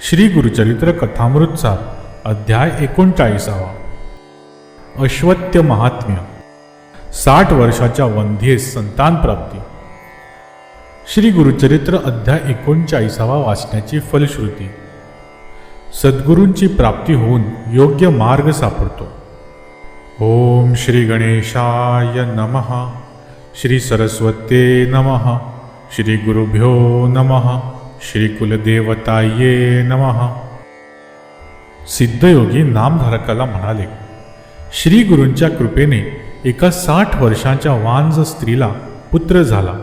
श्री गुरुचरित्र कथामृतसार अध्याय एकोणचाळीसावा. अश्वत्य महात्म्य. साठ वर्षाच्या वंध्येस संतान प्राप्ती. श्री गुरुचरित्र अध्याय एकोणचाळीसावा वाचण्याची फलश्रुती. सद्गुरूंची प्राप्ती होऊन योग्य मार्ग सापडतो. ओम श्री गणेशाय नमः. श्री सरस्वते नमः. श्री गुरुभ्यो नमः. श्री कुलदेवताये नमः. सिद्धयोगी नामधारकाला म्हणाले श्री गुरूंच्या कृपेने एका साठ वर्षाच्या वांज स्त्रीला पुत्र झाला.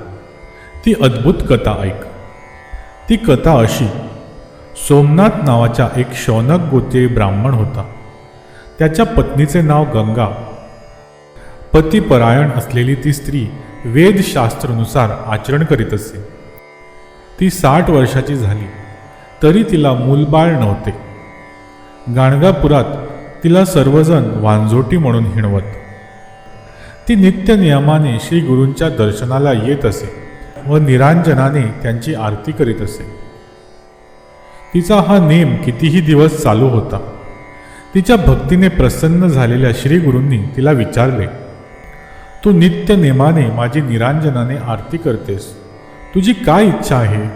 ती अद्भुत कथा ऐक. ती कथा अशी सोमनाथ नावाच्या एक शौनक गोते ब्राह्मण होता. त्याच्या पत्नीचे नाव गंगा. पतिपरायण असलेली ती स्त्री वेदशास्त्रानुसार आचरण करीत असे. ती साठ वर्षाची झाली. तरी तिला मूलबाळ नव्हते. गाणगापुरात तिला सर्वजण वांझोटी म्हणून हिणवत. ती नित्य नियमाने श्री गुरूंच्या दर्शनाला येत असे व निरांजनाने त्यांची आरती करीत असे. तिचा हा नेम कितीही दिवस चालू होता. तिच्या भक्तीने प्रसन्न झालेल्या श्री गुरूंनी तिला विचारले तू नित्य नेमाने माझी निरांजनाने आरती करतेस. तुझी काय इच्छा आहे?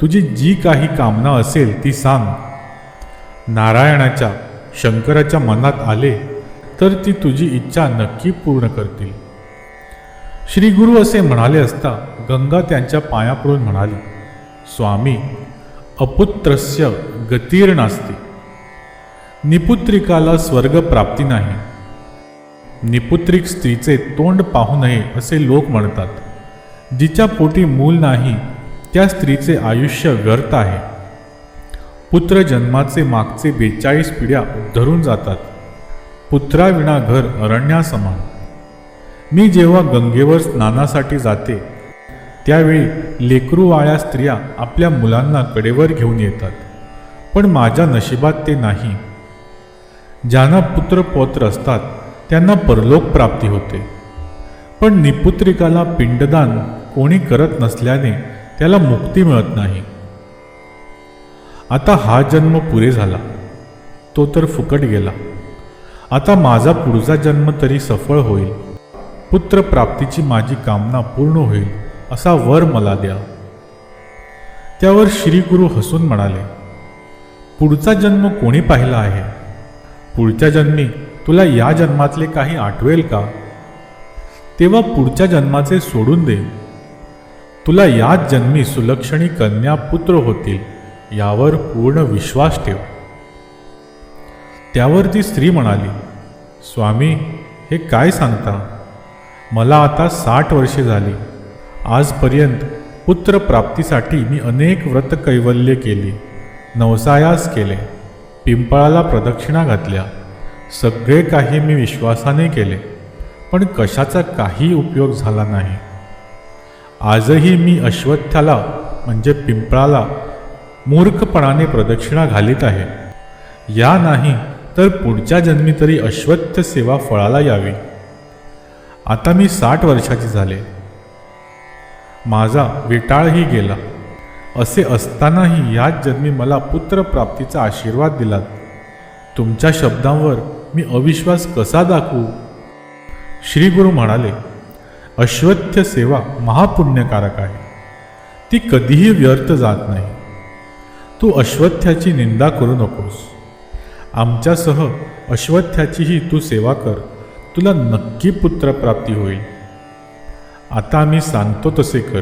तुझी जी काही कामना असेल ती सांग. नारायणाच्या शंकराच्या मनात आले तर ती तुझी इच्छा नक्की पूर्ण करतील. श्री गुरु असे म्हणाले असता गंगा त्यांच्या पायापडून म्हणाली स्वामी अपुत्रस्य गतीर नास्ती. निपुत्रिकाला स्वर्ग प्राप्ती नाही. निपुत्रिक स्त्रीचे तोंड पाहू नये असे लोक म्हणतात. जिच्या पोटी मूल नाही त्या स्त्रीचे आयुष्य व्यर्थ आहे. पुत्र जन्माचे मागचे बेचाळीस पिढ्या धरून जातात. पुत्राविना घर अरण्यासमान. मी जेव्हा गंगेवर स्नानासाठी जाते त्यावेळी लेकरूवाळ्या स्त्रिया आपल्या मुलांना कडेवर घेऊन येतात पण माझ्या नशिबात ते नाही. ज्यांना पुत्र पौत्र असतात त्यांना परलोक प्राप्ती होते. पण निपुत्रिकाला पिंडदान कोणी करत नसल्याने त्याला मुक्ती मिळत नाही. आता हा जन्म पुरे झाला. तो तर फुकट गेला. आता माझा पुढचा जन्म तरी सफळ होईल. पुत्र प्राप्तीची माझी कामना पूर्ण होईल असा वर मला द्या. त्यावर श्रीगुरु हसून म्हणाले पुढचा जन्म कोणी पाहिला आहे? पुढच्या जन्मी तुला या जन्मातले काही आठवेल का? तेव्हा पुढच्या जन्माचे सोडून दे. तुला याच जन्मी सुलक्षणी कन्या पुत्र होतील यावर पूर्ण विश्वास ठेव. त्यावर ती स्त्री म्हणाली स्वामी हे काय सांगता? मला आता साठ वर्षे झाली. आजपर्यंत पुत्रप्राप्तीसाठी मी अनेक व्रत कैवल्य केली नवसायास केले पिंपळाला प्रदक्षिणा घातल्या सगळे काही मी विश्वासाने केले. पण कशाचा काही उपयोग झाला नाही. आजही मी अश्वत्थाला म्हणजे पिंपळाला मूर्खपणाने प्रदक्षिणा घालीत आहे. या नाही तर पुढच्या जन्मी तरी अश्वत्थ सेवा फळाला यावी. आता मी साठ वर्षाची झाले. माझा विटाळही गेला. असे असतानाही याच जन्मी मला पुत्रप्राप्तीचा आशीर्वाद दिलात. तुमच्या शब्दांवर मी अविश्वास कसा दाखवू? श्री गुरु म्हणाले अश्वत्थ सेवा महापुण्यकारक आहे. ती कधीही व्यर्थ जात नाही. तू अश्वत्थ्याची निंदा करू नकोस. आमच्यासह अश्वत्थ्याचीही तू सेवा कर. तुला नक्की पुत्रप्राप्ती होईल. आता मी सांगतो तसे कर.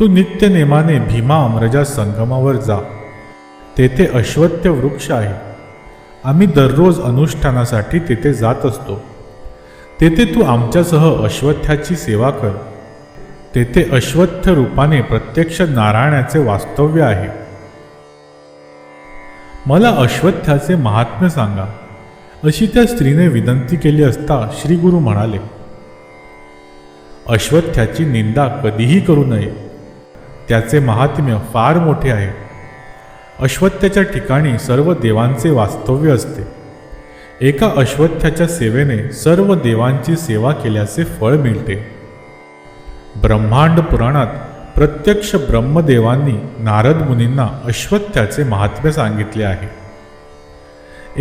तू नित्य नेमाने भीमा अमरजा संगमावर जा. तेथे अश्वत्थ वृक्ष आहे. आम्ही दररोज अनुष्ठानासाठी तेथे जात असतो. तेथे तू आमच्यासह अश्वत्थाची सेवा कर. तेथे अश्वत्थ रूपाने प्रत्यक्ष नारायणाचे वास्तव्य आहे. मला अश्वत्थाचे महात्म्य सांगा. अशी त्या स्त्रीने विनंती केली असता श्री गुरु म्हणाले अश्वत्थ्याची निंदा कधीही करू नये. त्याचे महात्म्य फार मोठे आहे. अश्वत्थ्याच्या ठिकाणी सर्व देवांचे वास्तव्य असते. एका अश्वत्थाच्या सेवेने सर्व देवांची सेवा केल्याचे फळ मिळते. ब्रह्मांड पुराणात प्रत्यक्ष ब्रह्मदेवांनी नारद मुनींना अश्वत्थाचे महात्म्य सांगितले आहे.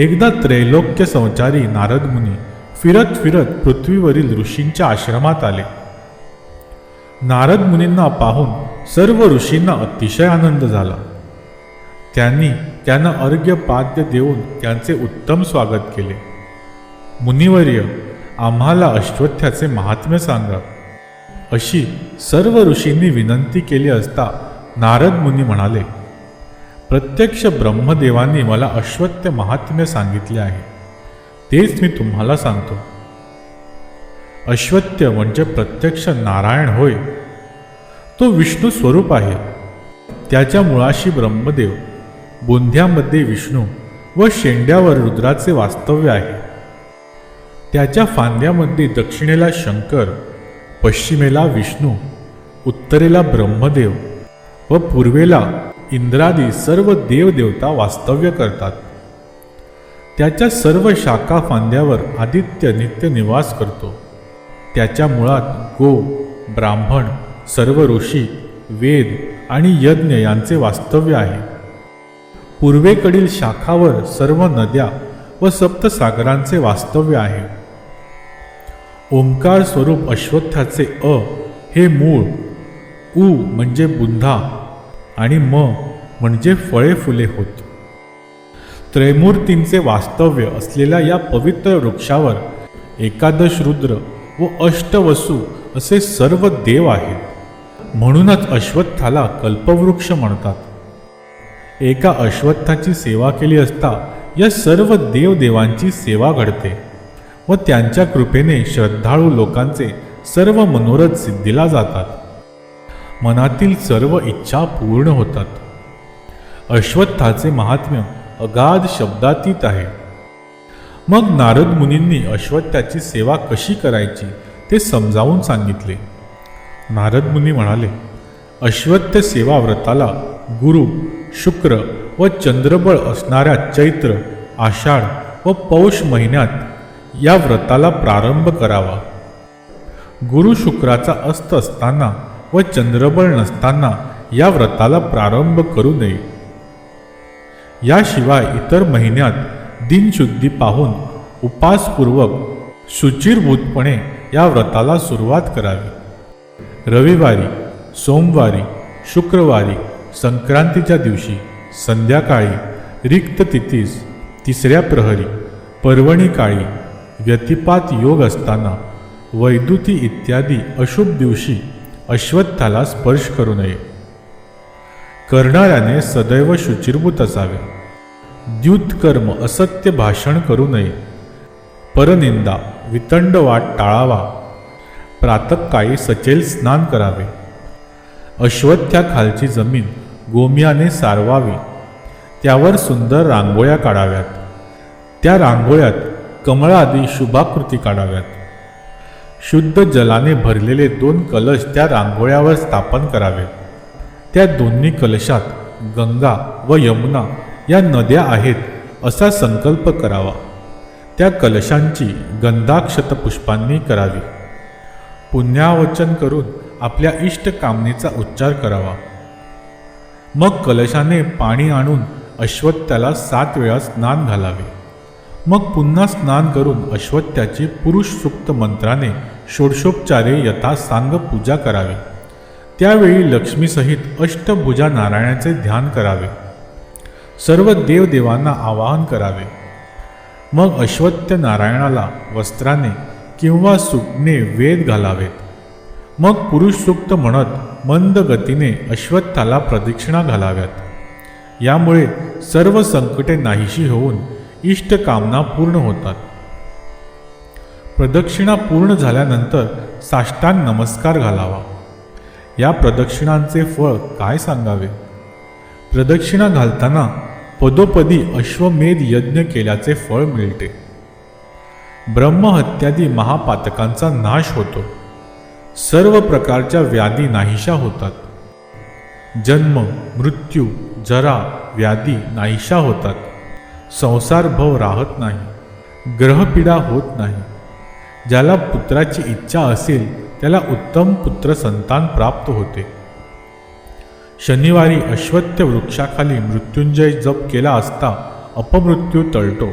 एकदा त्रैलोक्य संचारी नारद मुनी फिरत फिरत पृथ्वीवरील ऋषींच्या आश्रमात आले. नारद मुनींना पाहून सर्व ऋषींना अतिशय आनंद झाला. त्यांनी त्यांना अर्घ्य पाद्य देऊन त्यांचे उत्तम स्वागत केले. मुनिवर्य आम्हाला अश्वत्थ्याचे महात्म्य सांगा. अशी सर्व ऋषींनी विनंती केली असता नारद मुनी म्हणाले प्रत्यक्ष ब्रह्मदेवांनी मला अश्वत्थ महात्म्य सांगितले आहे. तेच मी तुम्हाला सांगतो. अश्वत्य म्हणजे प्रत्यक्ष नारायण होय. तो विष्णू स्वरूप आहे. त्याच्या मुळाशी ब्रह्मदेव बोंध्यामध्ये विष्णू व शेंड्यावर रुद्राचे वास्तव्य आहे. त्याच्या फांद्यामध्ये दक्षिणेला शंकर पश्चिमेला विष्णू उत्तरेला ब्रह्मदेव व पूर्वेला इंद्रादी सर्व देवदेवता वास्तव्य करतात. त्याच्या सर्व शाखा फांद्यावर आदित्य नित्य निवास करतो. त्याच्या मुळात गो ब्राह्मण सर्व ऋषी वेद आणि यज्ञ यांचे वास्तव्य आहे. पूर्वेकडील शाखावर सर्व नद्या व सप्तसागरांचे वास्तव्य आहे. ओंकार स्वरूप अश्वत्थाचे अ हे मूळ उ म्हणजे बुंधा आणि म म्हणजे फळे फुले होत. त्रैमूर्तींचे वास्तव्य असलेल्या या पवित्र वृक्षावर एकादश रुद्र व अष्टवसू असे सर्व देव आहेत. म्हणूनच अश्वत्थाला कल्पवृक्ष म्हणतात. एका अश्वत्थाची सेवा केली असता या सर्व देवदेवांची सेवा घडते व त्यांच्या कृपेने श्रद्धाळू लोकांचे सर्व मनोरथ सिद्धीला जातात. मनातील सर्व इच्छा पूर्ण होतात. अश्वत्थाचे महात्म्य अगाध शब्दातीत आहे. मग नारद मुनींनी अश्वत्थाची सेवा कशी करायची ते समजावून सांगितले. नारद मुनी म्हणाले अश्वत्थ सेवा व्रताला गुरु शुक्र व चंद्रबळ असणाऱ्या चैत्र आषाढ व पौष महिन्यात या व्रताला प्रारंभ करावा. गुरु शुक्राचा अस्त असताना व चंद्रबळ नसताना या व्रताला प्रारंभ करू नये. याशिवाय इतर महिन्यात दिनशुद्धी पाहून उपासपूर्वक शुचिरभूतपणे या व्रताला सुरुवात करावी. रविवारी सोमवारी शुक्रवारी संक्रांतीच्या दिवशी संध्याकाळी रिक्त तिथीस तिसऱ्या प्रहरी पर्वणी काळी व्यतिपात योग असताना वैदुती इत्यादी अशुभ दिवशी अश्वत्थाला स्पर्श करू नये. करणाऱ्याने सदैव शुचिरभूत असावे. द्युतकर्म असत्य भाषण करू नये. परनिंदा वितंड वाट टाळावा. प्रातकाळी सचेल स्नान करावे. अश्वत्थ्याखालची जमीन गोम्याने सारवावी. त्यावर सुंदर रांगोळ्या काढाव्यात. त्या रांगोळ्यात कमळादी शुभाकृती काढाव्यात. शुद्ध जलाने भरलेले दोन कलश त्या रांगोळ्यावर स्थापन करावेत त्या दोन्ही कलशात गंगा व यमुना या नद्या आहेत असा संकल्प करावा. त्या कलशांची गंधाक्षत पुष्पांनी करावी. पुण्यावचन करून आपल्या इष्ट कामनेचा उच्चार करावा. मग कलशाने पाणी आणून अश्वत्थाला सात वेळा स्नान घालावे. मग पुन्हा स्नान करून अश्वत्थाची पुरुष सुक्त मंत्राने षोडशोपचारे यथा सांग पूजा करावी. त्यावेळी लक्ष्मीसहित अष्टभुजा नारायणाचे ध्यान करावे. सर्व देवदेवांना आवाहन करावे. मग अश्वत्थ नारायणाला वस्त्राने किंवा सुटणे वेद घालावेत. मग पुरुष सुक्त म्हणत मंद गतीने अश्वत्थाला प्रदक्षिणा घालाव्यात. यामुळे सर्व संकटे नाहीशी होऊन इष्टकामना पूर्ण होतात. प्रदक्षिणा पूर्ण झाल्यानंतर साष्टांग नमस्कार घालावा. या प्रदक्षिणांचे फळ काय सांगावे? प्रदक्षिणा घालताना पदोपदी अश्वमेध यज्ञ केल्याचे फळ मिळते. ब्रह्महत्यादी महापातकांचा नाश होतो. सर्व प्रकारच्या व्याधी नाहीशा होतात. जन्म मृत्यू जरा व्याधी नाहीशा होतात. संसारभव राहत नाही. ग्रहपीडा होत नाही. ज्याला पुत्राची इच्छा असेल त्याला उत्तम पुत्र संतान प्राप्त होते. शनिवारी अश्वत्थ वृक्षाखाली मृत्युंजय जप केला असता अपमृत्यू टळतो.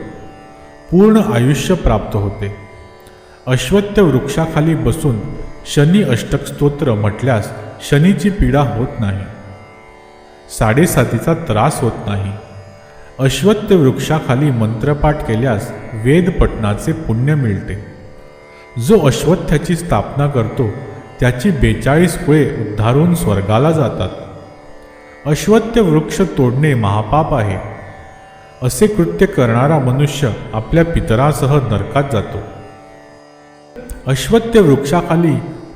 पूर्ण आयुष्य प्राप्त होते. अश्वत्थ वृक्षाखाली बसून शनी अष्टक स्तोत्र म्हटल्यास शनीची पीडा होत नाही. साडेसातीचा त्रास होत नाही. अश्वत्थ वृक्षाखाली मंत्रपाठ केल्यास वेदपटनाचे पुण्य मिळते. जो अश्वत्थाची स्थापना करतो त्याची बेचाळीस कुळे उद्धारून स्वर्गाला जातात. अश्वत्थ वृक्ष तोडणे महापाप आहे. असे कृत्य करणारा मनुष्य आपल्या पितरासह नरकात जातो. अश्वत्य वृक्षाखाली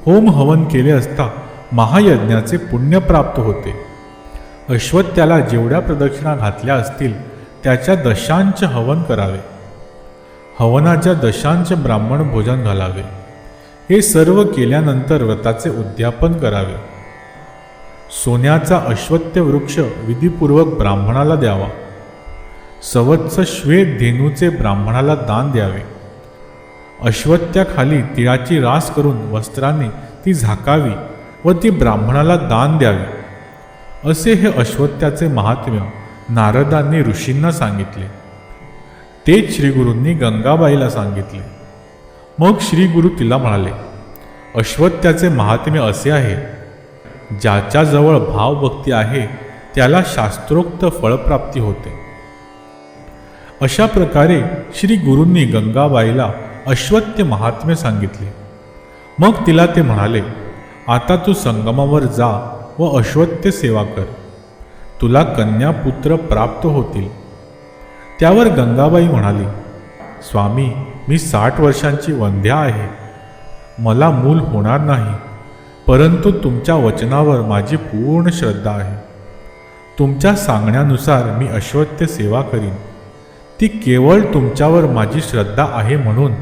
होम हवन केले असता महायज्ञाचे पुण्य प्राप्त होते. अश्वत्याला जेवढ्या प्रदक्षिणा घातल्या असतील त्याच्या दशांच हवन करावे. हवनाच्या दशांच ब्राह्मण भोजन घालावे. हे सर्व केल्यानंतर व्रताचे उद्यापन करावे. सोन्याचा अश्वत्य वृक्ष विधीपूर्वक ब्राह्मणाला द्यावा. सवत्स श्वेत धेनूचे ब्राह्मणाला दान द्यावे. अश्वत्याखाली तिळाची रास करून वस्त्राने ती झाकावी व ती ब्राह्मणाला दान द्यावी. असे हे अश्वत्याचे महात्म्य नारदांनी ऋषींना सांगितले. तेच श्रीगुरूंनी गंगाबाईला सांगितले. मग श्रीगुरु तिला म्हणाले अश्वत्याचे महात्म्य असे आहे ज्याच्याजवळ भावभक्ती आहे त्याला शास्त्रोक्त फळप्राप्ती होते. अशा प्रकारे श्री गुरूंनी गंगाबाईला अश्वत्य महात्म्य सांगितले. मग तिला ते म्हणाले आता तू संगमावर जा व अश्वत्य सेवा कर. तुला कन्या पुत्र प्राप्त होतील. त्यावर गंगाबाई म्हणाली स्वामी मी साठ वर्षांची वंध्या आहे. मला मूल होणार नाही परंतु तुमच्या वचनावर माझी पूर्ण श्रद्धा आहे. तुमच्या सांगण्यानुसार मी अश्वत्य सेवा करीन. ती केवळ तुमच्यावर माझी श्रद्धा आहे म्हणून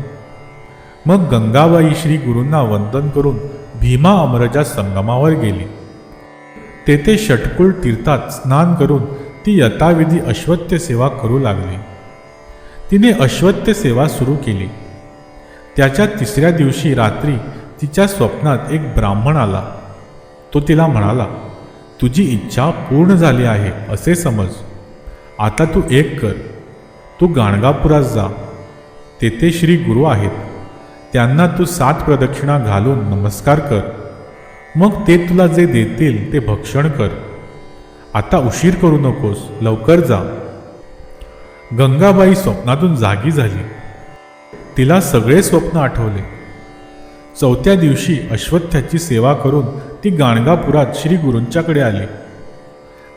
मग गंगाबाई श्री गुरूंना वंदन करून भीमा अमरजा संगमावर गेली. तेथे षटकुळ तीर्थात स्नान करून ती यथाविधी अश्वत्य सेवा करू लागली. तिने अश्वत्य सेवा सुरू केली. त्याच्या तिसऱ्या दिवशी रात्री तिच्या स्वप्नात एक ब्राह्मण आला. तो तिला म्हणाला तुझी इच्छा पूर्ण झाली आहे असे समज. आता तू एक कर. तू गाणगापुरात जा. तेथे श्री गुरु आहेत. त्यांना तू सात प्रदक्षिणा घालून नमस्कार कर. मग ते तुला जे देतील ते भक्षण कर. आता उशीर करू नकोस लवकर जा. गंगाबाई स्वप्नातून जागी झाली. तिला सगळे स्वप्न आठवले. चौथ्या दिवशी अश्वत्थाची सेवा करून ती गाणगापुरात श्री गुरूंच्याकडे आली.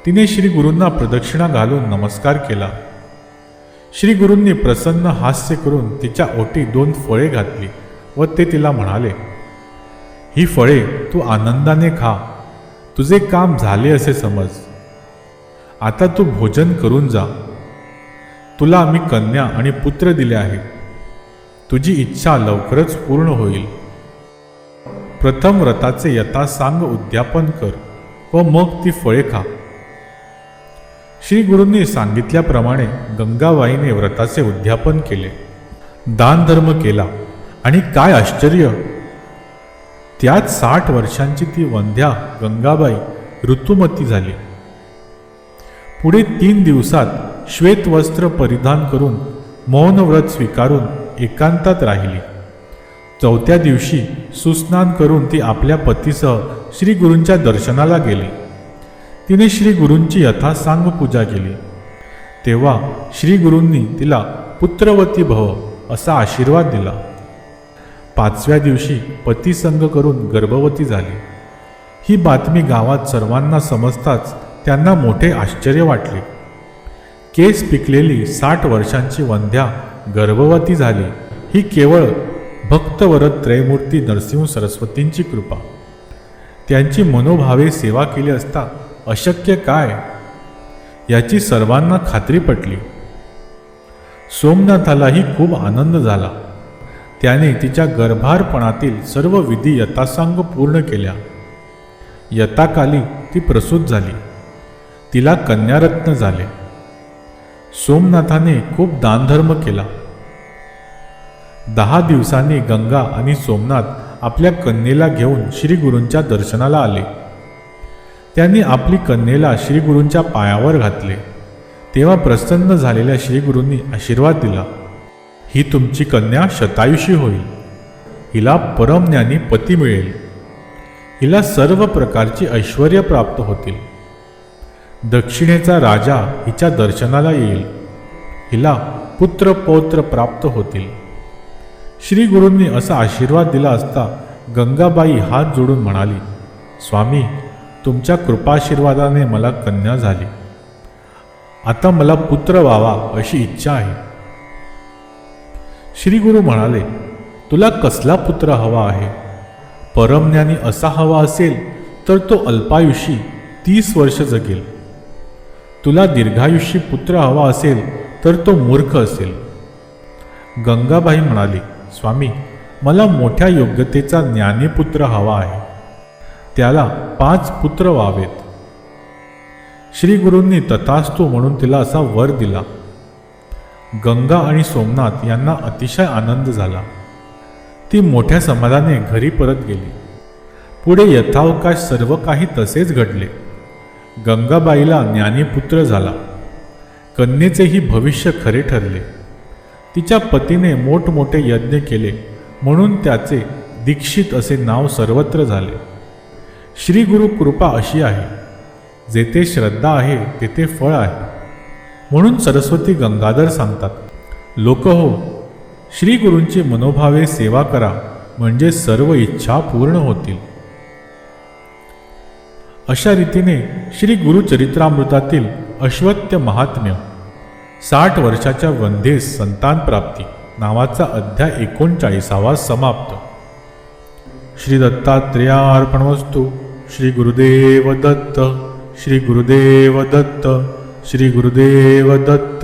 तिने श्री गुरूंना प्रदक्षिणा घालून नमस्कार केला. श्री गुरूंनी प्रसन्न हास्य करून तिच्या ओटी दोन फळे घातली. व ते तिला म्हणाले ही फळे तू आनंदाने खा. तुझे काम झाले असे समज. आता तू भोजन करून जा. तुला आम्ही कन्या आणि पुत्र दिले आहे तुझी इच्छा लवकरच पूर्ण होईल. प्रथम व्रताचे यथासांग उद्यापन कर व मग ती फळे खा. श्री गुरूंनी सांगितल्याप्रमाणे गंगाबाईने व्रताचे उद्यापन केले. दानधर्म केला. आणि काय आश्चर्य. त्यात साठ वर्षांची ती वंध्या गंगाबाई ऋतुमती झाली. पुढे तीन दिवसात श्वेत वस्त्र परिधान करून मौनव्रत स्वीकारून एकांतात राहिली. चौथ्या दिवशी सुस्नान करून ती आपल्या पतीसह श्री गुरूंच्या दर्शनाला गेली. तिने श्री गुरूंची यथासांग पूजा केली. तेव्हा श्री गुरूंनी तिला पुत्रवती भव असा आशीर्वाद दिला. पाचव्या दिवशी पतीसंग करून गर्भवती झाली. ही बातमी गावात सर्वांना समजताच त्यांना मोठे आश्चर्य वाटले. केस पिकलेली साठ वर्षांची वंध्या गर्भवती झाली. ही केवळ भक्तवरद त्रयमूर्ती नरसिंह सरस्वतींची कृपा. त्यांची मनोभावे सेवा केली असता अशक्य काय? याची सर्वांना खात्री पटली. सोमनाथालाही खूप आनंद झाला. त्याने तिच्या गर्भारपणातील सर्व विधी यथासांग पूर्ण केल्या. यथाकाली ती प्रसूत झाली. तिला कन्यारत्न झाले. सोमनाथाने खूप दानधर्म केला. दहा दिवसांनी गंगा आणि सोमनाथ आपल्या कन्येला घेऊन श्री गुरूंच्या दर्शनाला आले. त्यांनी आपली कन्येला श्रीगुरूंच्या पायावर घातले. तेव्हा प्रसन्न झालेल्या श्रीगुरूंनी आशीर्वाद दिला. ही तुमची कन्या शतायुषी होईल. हिला परमज्ञानी पती मिळेल. हिला सर्व प्रकारची ऐश्वर्य प्राप्त होतील. दक्षिणेचा राजा हिच्या दर्शनाला येईल. हिला पुत्र पौत्र प्राप्त होतील. श्री गुरूंनी असा आशीर्वाद दिला असता गंगाबाई हात जोडून म्हणाली स्वामी तुमच्या कृपाशीर्वादाने मला कन्या झाली. आता मला पुत्र व्हावा अशी इच्छा आहे. श्री गुरु म्हणाले तुला कसला पुत्र हवा आहे? परमज्ञानी असा हवा असेल तर तो अल्पायुषी तीस वर्ष जगेल. तुला दीर्घायुषी पुत्र हवा असेल तर तो मूर्ख असेल. गंगाबाई म्हणाली स्वामी मला मोठ्या योग्यतेचा ज्ञानीपुत्र हवा आहे. त्याला पाच पुत्र व्हावेत. श्रीगुरूंनी तथास्तू म्हणून तिला असा वर दिला. गंगा आणि सोमनाथ यांना अतिशय आनंद झाला. ती मोठ्या समाधाने घरी परत गेली. पुढे यथावकाश सर्व काही तसेच घडले. गंगाबाईला ज्ञानीपुत्र झाला. कन्येचेही भविष्य खरे ठरले. तिच्या पतीने मोठमोठे यज्ञ केले म्हणून त्याचे दीक्षित असे नाव सर्वत्र झाले. श्री गुरु कृपा अशी आहे. जेथे श्रद्धा आहे तेथे फळ आहे. म्हणून सरस्वती गंगाधर सांगतात लोक हो श्री गुरूंची मनोभावे सेवा करा म्हणजे सर्व इच्छा पूर्ण होतील. अशा रीतीने श्री गुरुचरित्रामृतातील अश्वत्य महात्म्य साठ वर्षाच्या वंध्येस संतान प्राप्ती नावाचा अध्याय एकोणचाळीसावा समाप्त. श्री दत्तात्रेयार्पणवस्तू श्री गुरुदेव दत्त श्री गुरुदेव दत्त श्री गुरुदेव दत्त।